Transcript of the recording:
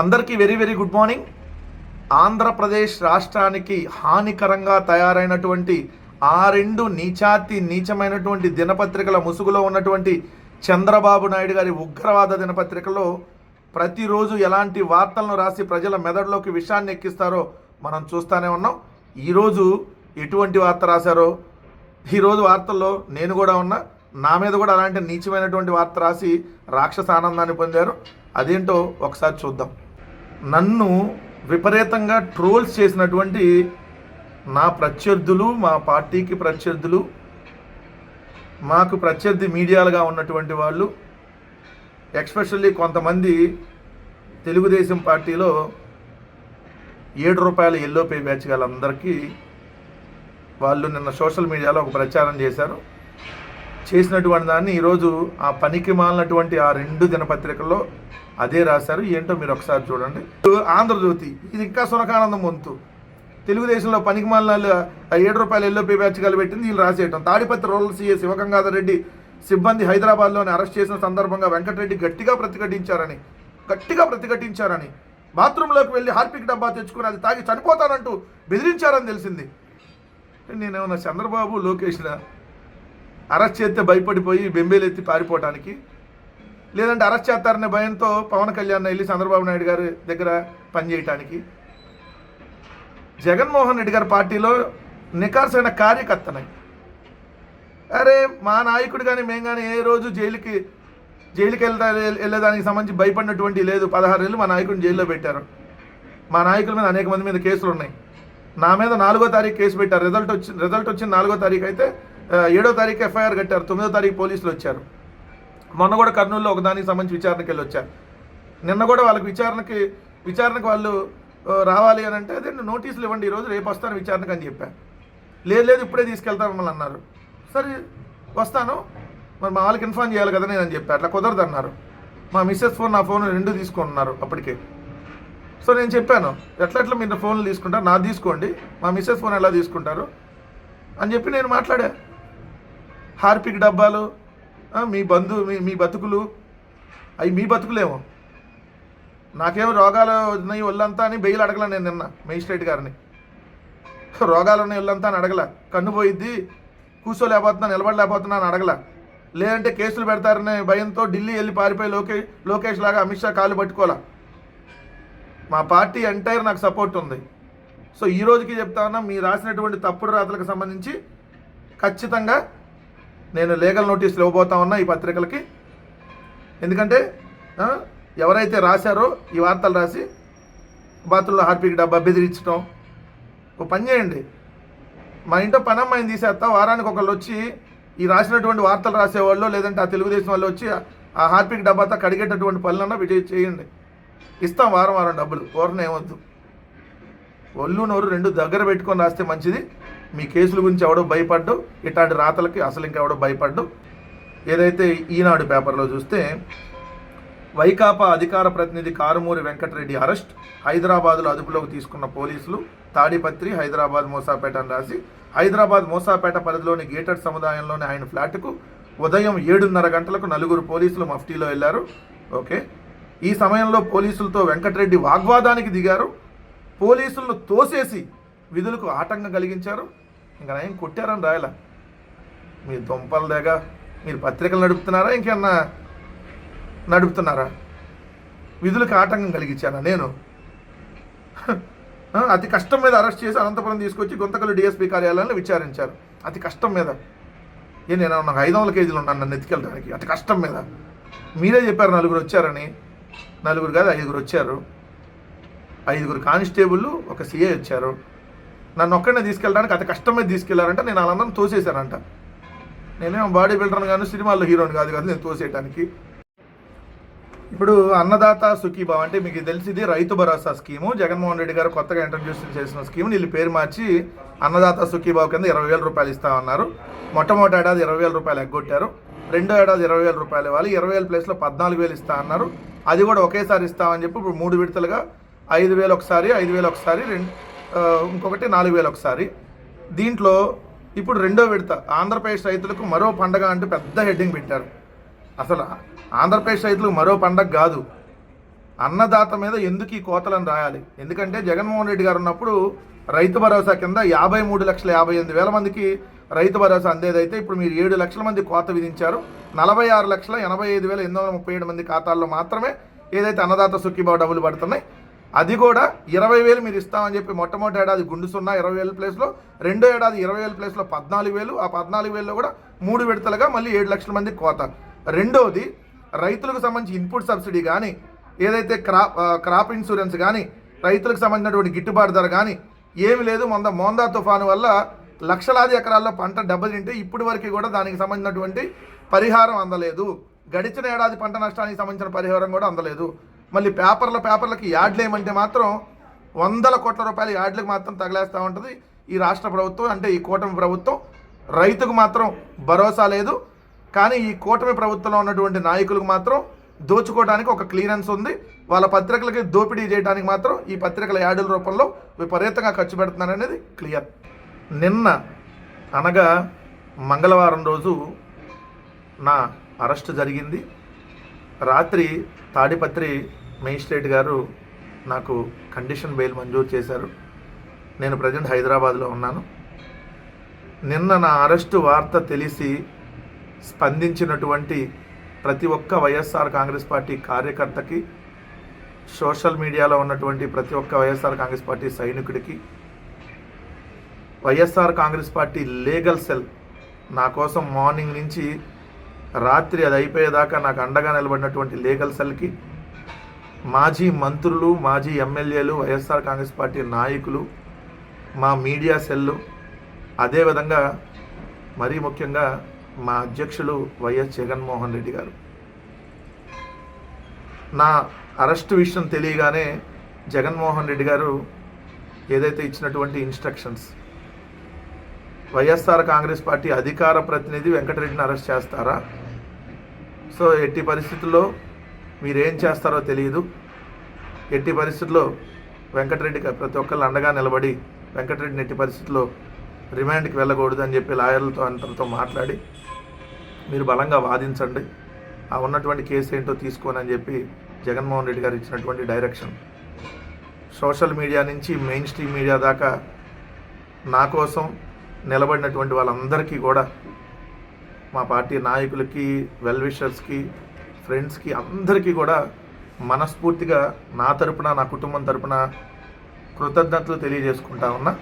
అందరికీ very very good morning. Andhra Pradesh రాష్ట్రానికి హానికరంగా తయారైనటువంటి ఆ రెండు నీచాతి నీచమైనటువంటి దినపత్రికల ముసుగులో ఉన్నటువంటి చంద్రబాబు నాయుడు గారి ఉగ్రవాద దినపత్రికలో ప్రతిరోజు ఎలాంటి వార్తలను రాసి ప్రజల మెదడులోకి విషయాన్ని ఎక్కిస్తారో మనం చూస్తూనే ఉన్నాం. ఈరోజు ఎటువంటి వార్త రాశారో ఈరోజు వార్తల్లో నేను కూడా ఉన్నా నా మీద కూడా అలాంటి నీచమైనటువంటి వార్త రాసి రాక్షస ఆనందాన్ని పొందారు. అదేంటో ఒకసారి చూద్దాం. నన్ను విపరీతంగా ట్రోల్స్ చేసినటువంటి నా ప్రత్యర్థులు మా పార్టీకి ప్రత్యర్థులు మాకు ప్రత్యర్థి మీడియాలుగా ఉన్నటువంటి వాళ్ళు ఎక్స్పెషల్లీ కొంతమంది తెలుగుదేశం పార్టీలో ఏడు రూపాయల ఎల్లో పే బ్యాచ్ వాళ్ళందరికీ వాళ్ళు నిన్న సోషల్ మీడియాలో ఒక ప్రచారం చేశారు. చేసినటువంటి దాన్ని ఈరోజు ఆ పనికి మాలినటువంటి ఆ రెండు దినపత్రికల్లో అదే రాశారు. ఏంటో మీరు ఒకసారి చూడండి. ఆంధ్రజ్యోతి ఇది ఇంకా సునకానందం వంతు. తెలుగుదేశంలో పనికి మాలిన ఏడు రూపాయలు ఎల్లో పే బ్యాచ్ పెట్టింది వీళ్ళు రాసేయటం. తాడిపత్రి రూరల్ సీఏ శివగంగాధర్ రెడ్డి సిబ్బంది హైదరాబాద్లోని అరెస్ట్ చేసిన సందర్భంగా వెంకటరెడ్డి గట్టిగా ప్రతిఘటించారని గట్టిగా ప్రతిఘటించారని బాత్రూంలోకి వెళ్ళి హార్పిక్ డబ్బా తెచ్చుకుని అది తాగి చనిపోతానంటూ బెదిరించారని తెలిసింది. నేనేమన్నా చంద్రబాబు లోకేష్లా? అరెస్ట్ చేస్తే భయపడిపోయి బెంబేలెత్తి పారిపోవటానికి? లేదంటే అరెస్ట్ చేస్తారనే భయంతో పవన్ కళ్యాణ్ వెళ్ళి చంద్రబాబు నాయుడు గారి దగ్గర పనిచేయటానికి? జగన్మోహన్ రెడ్డి గారి పార్టీలో నికార్సైన కార్యకర్తనై. అరే మా నాయకుడు కానీ మేము కానీ ఏ రోజు జైలుకి జైలుకి వెళ్తా వెళ్ళేదానికి సంబంధించి భయపడినటువంటి లేదు. పదహారు ఏళ్ళు మా నాయకుడిని జైల్లో పెట్టారు. మా నాయకుల మీద అనేక మంది మీద కేసులు ఉన్నాయి నా మీద నాలుగో తారీఖు కేసు పెట్టారు. రిజల్ట్ వచ్చి రిజల్ట్ వచ్చిన నాలుగో తారీఖు అయితే ఏడో తారీఖు ఎఫ్ఐఆర్ కట్టారు తొమ్మిదో తారీఖు పోలీసులు వచ్చారు. మొన్న కూడా కర్నూలులో ఒక దానికి సంబంధించి విచారణకి వెళ్ళి వచ్చారు. నిన్న కూడా వాళ్ళకి విచారణకి విచారణకు వాళ్ళు రావాలి అని అంటే అదే నోటీసులు ఇవ్వండి ఈరోజు రేపు వస్తాను విచారణకు అని చెప్పాను లేదు లేదు ఇప్పుడే తీసుకెళ్తాను మమ్మల్ని అన్నారు. సరే వస్తాను. మరి మా వాళ్ళకి ఇన్ఫార్మ్ చేయాలి కదా నేను అని చెప్పాను అట్లా కుదరదు అన్నారు. మా మిస్సెస్ ఫోన్ నా ఫోన్ రెండు తీసుకున్నారు అప్పటికే. సో నేను చెప్పాను ఎట్లా ఎట్లా మీరు ఫోన్లు తీసుకుంటారు? నా తీసుకోండి. మా మిస్సెస్ ఫోన్ ఎలా తీసుకుంటారు? అని చెప్పి నేను మాట్లాడా. హార్పిక్ డబ్బాలు మీ బంధు మీ మీ బతుకులు అవి మీ బతుకులేమో. నాకేమో రోగాలు ఉన్నాయి ఒళ్ళంతా అని బెయిల్ అడగల నేను నిన్న మేజిస్ట్రేట్ గారిని. రోగాలు ఉన్నాయి ఒళ్ళంతా అని అడగల. కన్ను పోయిద్ది కూర్చోలేకపోతున్నా నిలబడలేకపోతున్నా అని అడగల. లేదంటే కేసులు పెడతారనే భయంతో ఢిల్లీ వెళ్ళి పారిపోయి లోకే లోకేష్ లాగా అమిత్ షా కాలు పట్టుకోవాలా. మా పార్టీ ఎంటైర్ నాకు సపోర్ట్ ఉంది. సో ఈ రోజుకి చెప్తా ఉన్నా మీరు రాసినటువంటి తప్పుడు రాతలకు సంబంధించి ఖచ్చితంగా నేను లీగల్ నోటీసులు ఇవ్వబోతా ఉన్నా ఈ పత్రికలకి. ఎందుకంటే ఎవరైతే రాశారో ఈ వార్తలు రాసి బాత్రూంలో హార్పిక్ డబ్బా బెదిరించడం ఒక పని చేయండి. మా ఇంట్లో పనమ్మాయిని తీసేస్తా వారానికి ఒకళ్ళు వచ్చి ఈ రాసినటువంటి వార్తలు రాసేవాళ్ళు లేదంటే ఆ తెలుగుదేశం వాళ్ళు వచ్చి ఆ హార్పిక్ డబ్బాతో కడిగేటటువంటి పనులన్నా విజయ చేయండి. ఇస్తాం వారం వారం డబ్బులు ఓరన ఏమొద్దు. ఒళ్ళు నోరు రెండు దగ్గర పెట్టుకొని రాస్తే మంచిది. మీ కేసుల గురించి ఎవడో భయపడ్డు ఇట్లాంటి రాతలకి అసలు ఇంకెవడో భయపడ్డు. ఏదైతే ఈనాడు పేపర్లో చూస్తే వైకాపా అధికార ప్రతినిధి కారుమూరి వెంకటరెడ్డి అరెస్ట్ హైదరాబాద్లో అదుపులోకి తీసుకున్న పోలీసులు తాడిపత్రి హైదరాబాద్ మోసాపేట అని రాసి హైదరాబాద్ మోసాపేట పరిధిలోని గేటెడ్ సముదాయంలోని ఆయన ఫ్లాట్కు ఉదయం ఏడున్నర గంటలకు నలుగురు పోలీసులు మఫ్టీలో వెళ్ళారు. ఓకే. ఈ సమయంలో పోలీసులతో వెంకటరెడ్డి వాగ్వాదానికి దిగారు. పోలీసులను తోసేసి విధులకు ఆటంకం కలిగించారు. ఇంకా నయం కొట్టారని రాయలా? మీ దుంపల దగ్గర మీరు పత్రికలు నడుపుతున్నారా? ఇంకేమన్నా నడుపుతున్నారా? విధులకు ఆటంకం కలిగించానా నేను? అతి కష్టం మీద అరెస్ట్ చేసి అనంతపురం తీసుకొచ్చి గుంతకల్లు డిఎస్పీ కార్యాలయంలో విచారించారు. అతి కష్టం మీద. ఏ నేను నాకు ఐదు వందల కేజీలు ఉన్నాను నన్ను ఎత్తుకెళ్ళడానికి? అతి కష్టం మీద. మీరే చెప్పారు నలుగురు వచ్చారని. నలుగురు కాదు ఐదుగురు వచ్చారు. ఐదుగురు కానిస్టేబుల్ ఒక సీఏ వచ్చారు. నన్ను ఒక్కడనే తీసుకెళ్ళడానికి అతి కష్టమే తీసుకెళ్ళారంటే. నేను వాళ్ళందరం తోసేశానంట. నేనేం బాడీ బిల్డర్ని కానీ సినిమాల్లో హీరోని కాదు కదా నేను తోసేయడానికి ఇప్పుడు అన్నదాత సుఖీభావ అంటే మీకు తెలిసింది రైతు భరోసా స్కీము. జగన్మోహన్ రెడ్డి గారు కొత్తగా ఇంట్రడ్యూస్ చేసిన స్కీమ్ వీళ్ళు పేరు మార్చి అన్నదాత సుఖీభావ కింద ఇరవై వేల రూపాయలు ఇస్తామన్నారు. మొట్టమొదటి ఏడాది ఇరవై వేల రూపాయలు ఎగ్గొట్టారు. రెండో ఏడాది ఇరవై వేల రూపాయలు ఇవ్వాలి. ఇరవై వేల ప్లేస్లో పద్నాలుగు వేలు ఇస్తా అన్నారు. అది కూడా ఒకేసారి ఇస్తామని చెప్పి ఇప్పుడు మూడు విడతలుగా ఐదు వేలు ఒకసారి ఐదు వేలు ఒకసారి రెండు ఇంకొకటి నాలుగు వేలు ఒకసారి. దీంట్లో ఇప్పుడు రెండో విడత. ఆంధ్రప్రదేశ్ రైతులకు మరో పండగ అంటూ పెద్ద హెడ్డింగ్ పెట్టారు. అసలు ఆంధ్రప్రదేశ్ రైతులకు మరో పండగ కాదు. అన్నదాత మీద ఎందుకు ఈ కోతలను రాయాలి? ఎందుకంటే జగన్మోహన్ రెడ్డి గారు ఉన్నప్పుడు రైతు భరోసా కింద యాభై మూడు లక్షల యాభై ఎనిమిది వేల మందికి రైతు భరోసా అందేదైతే ఇప్పుడు మీరు ఏడు లక్షల మంది కోత విధించారు. నలభై ఆరు లక్షల ఎనభై ఐదు వేల ఎనిమిది వందల ముప్పై ఏడు మంది ఖాతాల్లో మాత్రమే ఏదైతే అన్నదాత సుఖీభావ డబ్బులు పడుతున్నాయి అది కూడా ఇరవై వేలు మీరు ఇస్తామని చెప్పి మొట్టమొదటి ఏడాది గుండు సున్నా ఇరవై వేల ప్లేస్లో రెండో ఏడాది ఇరవై వేల ప్లేస్లో పద్నాలుగు వేలు ఆ పద్నాలుగు వేలలో కూడా మూడు విడతలుగా మళ్ళీ ఏడు లక్షల మంది కోత. రెండోది రైతులకు సంబంధించి ఇన్పుట్ సబ్సిడీ కానీ ఏదైతే క్రాప్ క్రాప్ ఇన్సూరెన్స్ కానీ రైతులకు సంబంధించినటువంటి గిట్టుబాటు ధర కానీ ఏమి లేదు. మొంద మోందా తుఫాను వల్ల లక్షలాది ఎకరాల్లో పంట దెబ్బతింటే ఇప్పటి వరకు కూడా దానికి సంబంధించినటువంటి పరిహారం అందలేదు. గడిచిన ఏడాది పంట నష్టానికి సంబంధించిన పరిహారం కూడా అందలేదు. మళ్ళీ పేపర్ల పేపర్లకి యాడ్లు ఏమంటే మాత్రం వందల కోట్ల రూపాయల యాడ్లకు మాత్రం తగిలేస్తూ ఉంటుంది. ఈ రాష్ట్ర ప్రభుత్వం అంటే ఈ కూటమి ప్రభుత్వం రైతుకు మాత్రం భరోసా లేదు. కానీ ఈ కూటమి ప్రభుత్వంలో ఉన్నటువంటి నాయకులకు మాత్రం దోచుకోవడానికి ఒక క్లియరెన్స్ ఉంది. వాళ్ళ పత్రికలకి దోపిడీ చేయడానికి మాత్రం ఈ పత్రికల యాడుల రూపంలో విపరీతంగా ఖర్చు పెడుతున్నారనేది క్లియర్. నిన్న అనగా మంగళవారం రోజు నా అరెస్ట్ జరిగింది. రాత్రి తాడిపత్రి మేజిస్ట్రేట్ గారు నాకు కండిషన్ బెయిల్ మంజూరు చేశారు. నేను ప్రజెంట్ హైదరాబాద్లో ఉన్నాను. నిన్న నా అరెస్టు వార్త తెలిసి స్పందించినటువంటి ప్రతి ఒక్క వైఎస్ఆర్ కాంగ్రెస్ పార్టీ కార్యకర్తకి సోషల్ మీడియాలో ఉన్నటువంటి ప్రతి ఒక్క YSR Congress party సైనికుడికి YSR Congress party legal cell నా కోసం మార్నింగ్ నుంచి రాత్రి అది అయిపోయేదాకా నాకు అండగా నిలబడినటువంటి లీగల్ సెల్కి మాజీ మంత్రులు మాజీ ఎమ్మెల్యేలు వైఎస్ఆర్ కాంగ్రెస్ పార్టీ నాయకులు మా మీడియా సెల్లు అదేవిధంగా మరీ ముఖ్యంగా మా అధ్యక్షులు వైఎస్ జగన్మోహన్ రెడ్డి గారు. నా అరెస్ట్ విషయం తెలియగానే జగన్మోహన్ రెడ్డి గారు ఏదైతే ఇచ్చినటువంటి ఇన్స్ట్రక్షన్స్ వైఎస్ఆర్ కాంగ్రెస్ పార్టీ అధికార ప్రతినిధి వెంకటరెడ్డిని అరెస్ట్ చేస్తారా? సో ఎట్టి పరిస్థితుల్లో మీరేం చేస్తారో తెలియదు. ఎట్టి పరిస్థితుల్లో వెంకటరెడ్డికి ప్రతి ఒక్కళ్ళు అండగా నిలబడి వెంకటరెడ్డిని ఎట్టి పరిస్థితుల్లో రిమాండ్కి వెళ్ళకూడదు అని చెప్పి లాయర్లతో అందరితో మాట్లాడి మీరు బలంగా వాదించండి. ఆ ఉన్నటువంటి కేసు ఏంటో తీసుకోని అని చెప్పి జగన్మోహన్ రెడ్డి గారు ఇచ్చినటువంటి డైరెక్షన్. సోషల్ మీడియా నుంచి మెయిన్ స్ట్రీమ్ మీడియా దాకా నా కోసం నిలబడినటువంటి వాళ్ళందరికీ కూడా మా పార్టీ నాయకులకి వెల్ విషర్స్కి ఫ్రెండ్స్కి అందరికీ కూడా మనస్ఫూర్తిగా నా తరపున నా కుటుంబం తరపున కృతజ్ఞతలు తెలియజేసుకుంటా ఉన్నా.